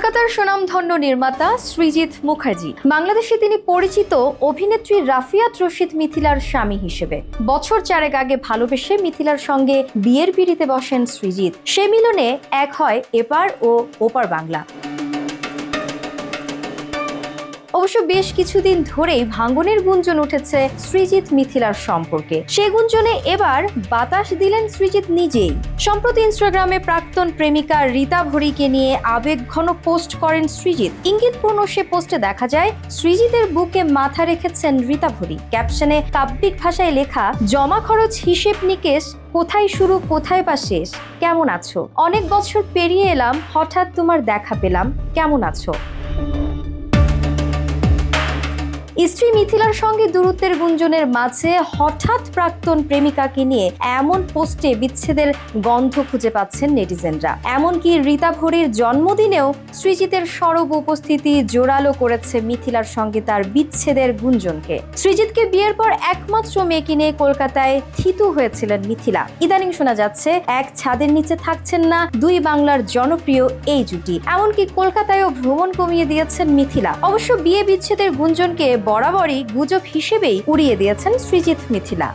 কলকাতার সুনামধন্য নির্মাতা সৃজিত মুখার্জি। বাংলাদেশে তিনি পরিচিত অভিনেত্রী রাফিয়াত রশিদ মিথিলার স্বামী হিসেবে। বছর চারেক আগে ভালোবেসে মিথিলার সঙ্গে বিয়ের পিড়িতে বসেন সৃজিত সে মিলনে এক হয় এপার ও ওপার বাংলা। অবশ্য বেশ কিছুদিন ধরেই ভাঙ্গনের গুঞ্জন উঠেছে সৃজিত মিথিলার সম্পর্কে। সে গুঞ্জনে এবার বাতাস দিলেন সৃজিত নিজেই। সম্প্রতি ইনস্টাগ্রামে প্রাক্তন প্রেমিকা রীতা ভরিকে নিয়ে আবেগঘন পোস্ট করেন সৃজিত। ইঙ্গিতপূর্ণ সে পোস্টে দেখা যায়, সৃজিতের বুকে মাথা রেখেছেন রীতা ভরি। ক্যাপশনে কাব্যিক ভাষায় লেখা, জমা খরচ, হিসেব নিকেশ, কোথায় শুরু, কোথায় বা শেষ? কেমন আছো? অনেক বছর পেরিয়ে এলাম, হঠাৎ তোমার দেখা পেলাম, কেমন আছো? স্ত্রী মিথিলার সঙ্গে দূরত্বের গুঞ্জনের মাঝে হঠাৎ প্রাক্তন প্রেমিকাকে নিয়ে এমন পোস্টে বিচ্ছেদের গন্ধ খুঁজে পাচ্ছেন নেটিজেনরা। এমনকি রীতা ভরির জন্মদিনেও সৃজিতের সরব উপস্থিতি জোরালো করেছে মিথিলার সঙ্গে তার বিচ্ছেদের গুঞ্জনকে। সৃজিতকে বিয়ের পর একমাত্র মেয়েকে নিয়ে কলকাতায় থিতু হয়েছিলেন মিথিলা। ইদানিং শোনা যাচ্ছে, এক ছাদের নিচে থাকছেন না, দুই বাংলার জনপ্রিয় এই জুটি। এমনকি কলকাতায়ও ভ্রমণ কমিয়ে দিয়েছেন মিথিলা। অবশ্য বিয়ে বিচ্ছেদের গুঞ্জনকে বরাবরই গুজব হিসেবেই উড়িয়ে দিয়েছেন সৃজিত মিথিলা।